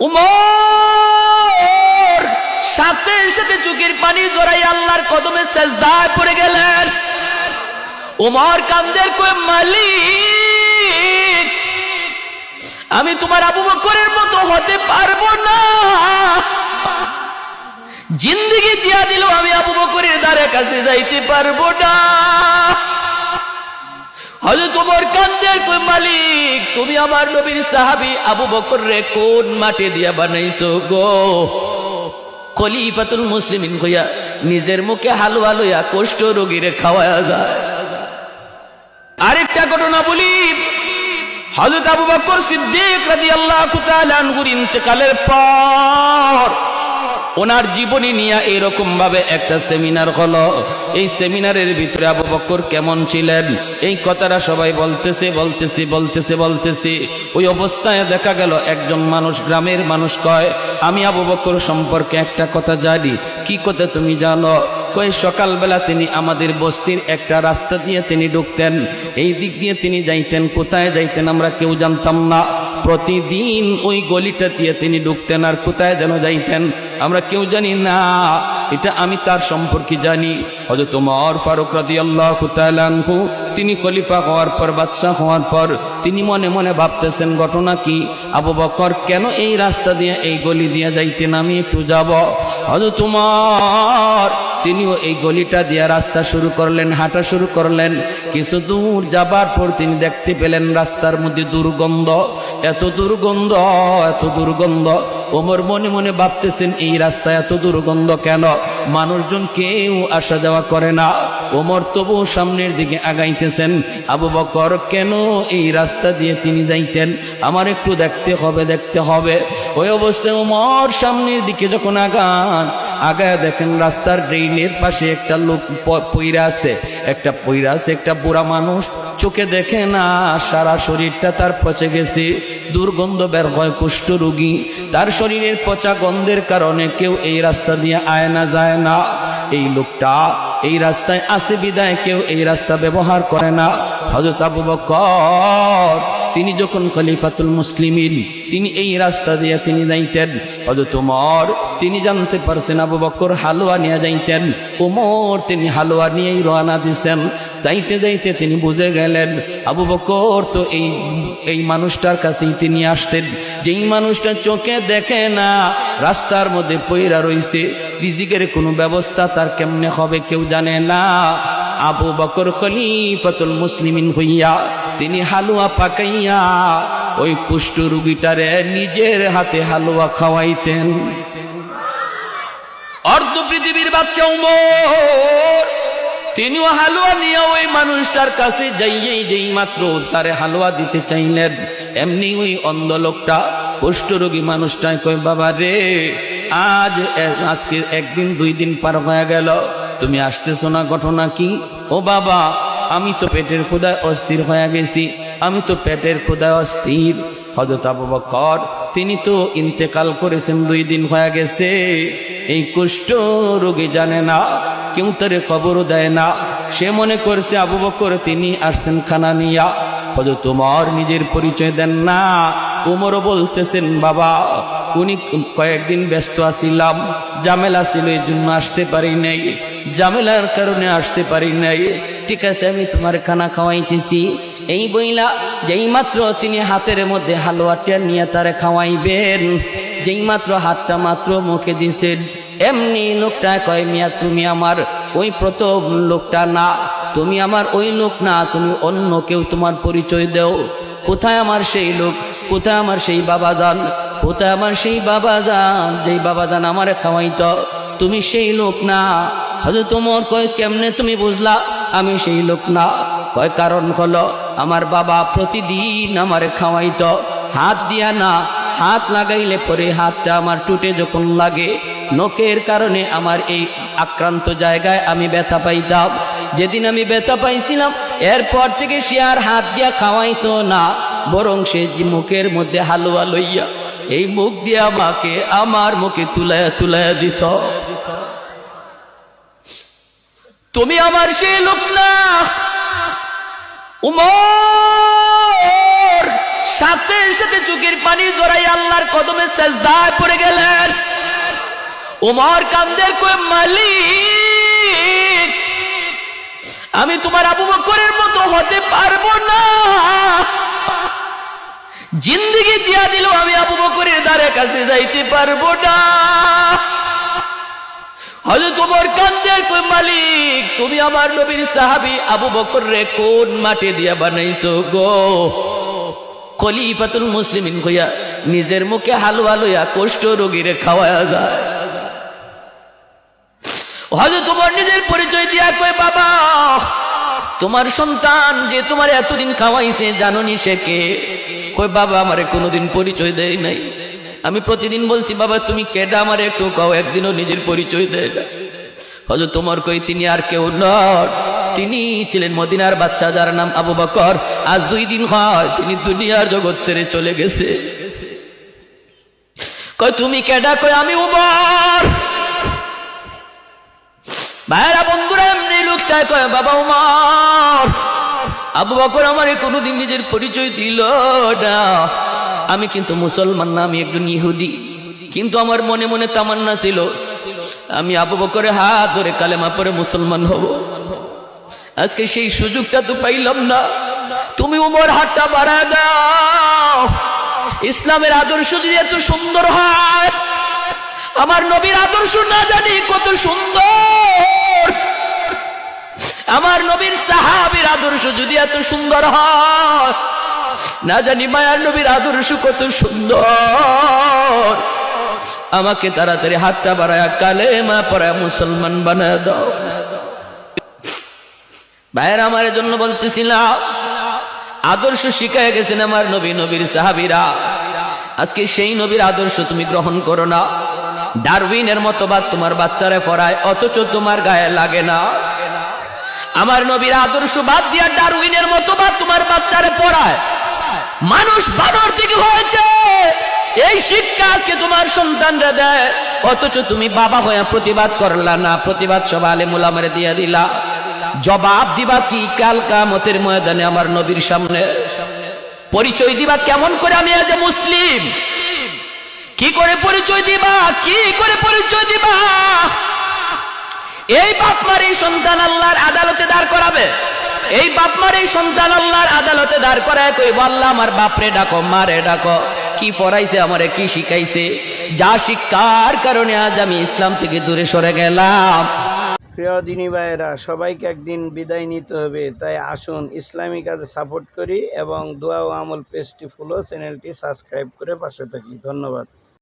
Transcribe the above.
উমর! সাথে সাথে চোখের পানি জড়াই আল্লাহর কদমে সেজদায় পড়ে গেলেন। উমর কান্দের কই মালিক, আমি তোমার আবু বকরের মতো হতে পারব না। জিন্দিগি দিয়া দিল আমি আবু বকরের দ্বারে কাছে যাইতে পারব না। হয়তো তোমার কান্দের কই মালিক, তুমি আমার নবীর সাহাবি আবু বকর রে কোন মাটি দিয়া বানাইছো গো? খলিফাতুল মুসলিমিন কইয়া নিজের মুখে হালুয়া লইয়া কষ্ট রোগীরে খাওয়ায়া যায়। আরেকটা ঘটনা বলি। হযরত আবু বকর সিদ্দিক রাদিয়াল্লাহু তাআলা আনহুর ইন্তেকালের পর ওনার জীবনী নিয়ে এরকম ভাবে একটা সেমিনার হলো। এই সেমিনারের ভিতরে আবু বকর কেমন ছিলেন? এই কথাটা সবাই বলতেছে বলতেছে বলতেছে বলতেছে। ওই অবস্থায় দেখা গেল একজন মানুষ, গ্রামের মানুষ কয়, আমি আবু বকর সম্পর্কে একটা কথা জানি। কি কথা তুমি জানো? কই সকালবেলা তিনি আমাদের বস্তির একটা রাস্তা দিয়ে তিনি ঢুকতেন। এই দিক দিয়ে তিনি যাইতেন, কোথায় যাইতেন আমরা কেউ জানতাম না। প্রতিদিন ওই গলিটা দিয়ে তিনি ঢুকতেন আর কোথায় যেন যাইতেন। আমরা কেউ জানি না, এটা আমি তার সম্পর্কে জানি। হয়তো তোমার ফারুক রাদি আল্লাহ তিনি খলিফা হওয়ার পর, বাদশাহ হওয়ার পর, তিনি মনে মনে ভাবতেছেন, ঘটনা কি? আবু বকর কেন এই রাস্তা দিয়ে, এই গলি দিয়ে যাইতেন? আমি একটু যাব। হয়তো তোমার তিনিও এই গলিটা দিয়ে রাস্তা শুরু করলেন, হাঁটা শুরু করলেন। কিছু দূর যাবার পর তিনি দেখতে পেলেন রাস্তার মধ্যে দুর্গন্ধ। এত দুর্গন্ধ এত দুর্গন্ধ। ওমর মনে মনে ভাবতেছেন, এই রাস্তা এত দুর্গন্ধ কেন? মানুষজন কেউ আসা যাওয়া করে না। ওমর তবু সামনের দিকে আগাইতেছেন, আবু বকর, কেন এই রাস্তা দিয়ে তিনি যাইতেন? আমার একটু দেখতে হবে দেখতে হবে। ওই অবস্থায় ওমর সামনের দিকে যখন আগান আগায় দেখেন রাস্তার ড্রেনের পাশে একটা লোক পইরা আছে। একটা পইরা আছে, একটা বুড়া মানুষ। চোখে দেখে না, সারা শরীরটা তার পচে গেছে। দুর্গন্ধ বের হয় কুষ্ঠ রোগী। তার শরীরের পচা গন্ধের কারণে কেউ এই রাস্তা দিয়ে আয় না, যায় না। এই লোকটা এই রাস্তায় আসে বিদায়, কেউ এই রাস্তা ব্যবহার করে না। হজরত আবু বকর তিনি যখন খলিফাতুল মুসলিমিন, তিনি এই রাস্তা দিয়ে তিনি যাইতেন। হজরত তিনি জানতে পারছেন আবু বকর হালুয়া নিয়ে যাইতেন। ওমর তিনি হালুয়া নিয়েই রওনা দিছেন। যাইতে যাইতে তিনি বুঝে গেলেন, আবু বকর তো এই এই মানুষটার কাছেই তিনি আসতেন। যেই মানুষটা চোখে দেখে না, রাস্তার মধ্যে পইরা রইছে। রিজিকের কোনো ব্যবস্থা তার কেমনে হবে কেউ জানে না। আবু বকর খলিফাতুল মুসলিমিন হইয়া তিনি হালুয়া পাকাইয়া ওই কুষ্ঠ রুগীটারে নিজের হাতে হালুয়া খাওয়াইতেন। অর্ধ পৃথিবীর বাচ্চা তিনিও হালুয়া নিয়ে ওই মানুষটার কাছে যাইয়েই যেই মাত্র তারে হালুয়া দিতে চাইলেন। এমনি ওই অন্ধ লোকটা কুষ্ঠরোগী মানুষটাই কয়, বাবা রে, আজ আজকে একদিন দুই দিন পার হয়ে গেল, তুমি আসতেছো না, ঘটনা কি? ও বাবা আমি তো পেটের ক্ষুদায় অস্থির হয়ে গেছি। আমি তো পেটের ক্ষুদায় অস্থির। হজরত আবু তিনি তো ইন্তেকাল করেছেন দুই দিন হয়ে গেছে। এই কুষ্ঠ রোগী জানে না, কেউ তারে খবরও দেয় না। সে মনে করছে আবু বকর, তিনি আসছেন খানা নিয়া। হয়তো তোমার নিজের পরিচয় দেন না। উমরও বলতেছেন, বাবা, উনি কয়েকদিন ব্যস্ত আছিলাম। জামেলা ছিল এই জন্য আসতে পারি নাই। জামেলার কারণে আসতে পারি নাই। ঠিক আছে, আমি তোমার খানা খাওয়াইতেছি। এই বইলা যেই মাত্র তিনি হাতের মধ্যে হালুয়াটা নিয়ে তারে খাওয়াইবেন, যেই মাত্র হাতটা মাত্র মুখে দিছেন, এমনি লোকটা কয়, মিয়া, তুমি আমার ওই প্রথম লোকটা না, তুমি আমার ওই লোক না, তুমি অন্য কেউ তোমার পরিচয় দেও। কোথায় আমার সেই লোক? কোথায় আমার সেই বাবা যান কোথায় আমার সেই বাবা যান যেই বাবা যান আমারে খাওয়াইত, তুমি সেই লোক না। হয়তো তোমার কয়, কেমনে তুমি বুঝলা? আমি সেই লোক না। কয় কারণ হলো, আমার বাবা প্রতিদিন আমারে খাওয়াইতো। হাত দিয়া না, হাত লাগাইলে পরে হাতটা আমার টুটে যখন লাগে, নখের কারণে আমার এই আক্রান্ত জায়গায় আমি ব্যথা পাইতাম। যেদিন আমি ব্যথা পাইছিলাম, এরপর থেকে সে আর হাত দিয়া খাওয়াইতো না, বরং সে মুখের মধ্যে হালুয়া লইয়া, এই মুখ দিয়ে আমাকে, আমার মুখে তুলায়া তুলায়া দিত। তুমি আমার সেই লোক না। উমর, সাথে সাথে চুকির পানি জড়াই আল্লাহর কদমে সেজদায় পড়ে গেলেন। ওমর কান্দের কই মালিক, আমি তোমার আবু বকরের মতো হতে পারব না। জিন্দিগি দিয়া দিল আমি আবু বকরের দ্বারে কাছে যাইতে পারব না। কই মালিক, তুমি আমার আবু কোন মাটি দিয়া গো? নিজের মুখে হালুয়া লইয়া কষ্ট রোগীরে খাওয়ায়া যায়। হয়তো তোমার নিজের পরিচয় দিয়া কই বাবা, তোমার সন্তান যে তোমার এতদিন খাওয়াইছে, জাননি সে কে? কই বাবা, আমারে কোনোদিন পরিচয় দেয় নাই। আমি প্রতিদিন বলছি, বাবা, তুমি কেডা আমার একটু কাও, একদিনও নিজের পরিচয় না। হয়তো তোমার কই, তিনি আর কেউ নন। তিনি ছিলেন মদিনার বাদশাহ, যার নাম আবু বকর। আজ দুই দিন হয়, তিনি দুনিয়ার জগৎ ছেড়ে চলে গেছে। কই তুমি কেডা? কই আমি উমর। ভাইরা বন্ধুরা, এমনি লোকটায় কয়, বাবা, উমার। আবু বকর আমারে কোনোদিন নিজের পরিচয় দিল না। আমি কিন্তু মুসলমান না, আমি একজন ইহুদি। কিন্তু আমার মনে মনে তামান্না ছিল, আমি আবু বকরের হাত ধরে কালেমা পরে মুসলমান হব। আজকে সেই সুযোগটা তো পাইলাম না। তুমি উমর হাতটা বাড়া দাও। ইসলামের আদর্শ যদি এত সুন্দর হয়, আমার নবীর আদর্শ না জানি কত সুন্দর। আমার নবীর সাহাবীর আদর্শ যদি এত সুন্দর হয় না জানি মায়ার নবীর আদর্শ কত সুন্দর। আমাকে তাড়াতাড়ি হাতটা বাড়ায় কালে মা পড়ায় মুসলমান বানায় দাও। ভাইয়ের, আমার জন্য বলতেছিলাম, আদর্শ শিখায় গেছেন আমার নবী, নবীর সাহাবীরা। আজকে সেই নবীর আদর্শ তুমি গ্রহণ করো না। ডারউইনের মতবাদ তোমার বাচ্চারে পড়ায়, অথচ তোমার গায়ে লাগে না। আমার নবীর আদর্শ বাদ দিয়া ডারউইনের মতবাদ তোমার বাচ্চারে পড়ায়। মানুষ বানর থেকে হয়েছে। এই শিক্ষা আজকে তোমার সন্তানরা দেয়। অথচ তুমি বাবা হয়ে প্রতিবাদ করলা না, প্রতিবাদ সব আলে মুলামারে দিয়ে দিলা। জবাব দিবা কি কাল কামতের ময়দানে আমার নবীর সামনে? পরিচয় দিবা কেমন করে আমি আজ মুসলিম? কি করে পরিচয় দিবা? কি করে পরিচয় দিবা? এই বাপমার এই সন্তান আল্লাহর আদালতে দাঁড় করাবে। এই বাপমার এই সন্তান আল্লাহর আদালতে দাঁড় করায় কই বললা আমার বাপরে ডাকো, মারে ডাকো। কি পড়াইছে, আমারে কি শিখাইছে? যা শিক্ষার কারণে আজ আমি ইসলাম থেকে দূরে সরে গেলাম। প্রিয় দিনী ভাইয়েরা, সবাইকে একদিন বিদায় নিতে হবে। তাই আসুন, ইসলামী কাজে সাপোর্ট করি এবং দোয়া ও আমল পেজটি ফলো চ্যানেলটি সাবস্ক্রাইব করে পাশে থাকি। ধন্যবাদ।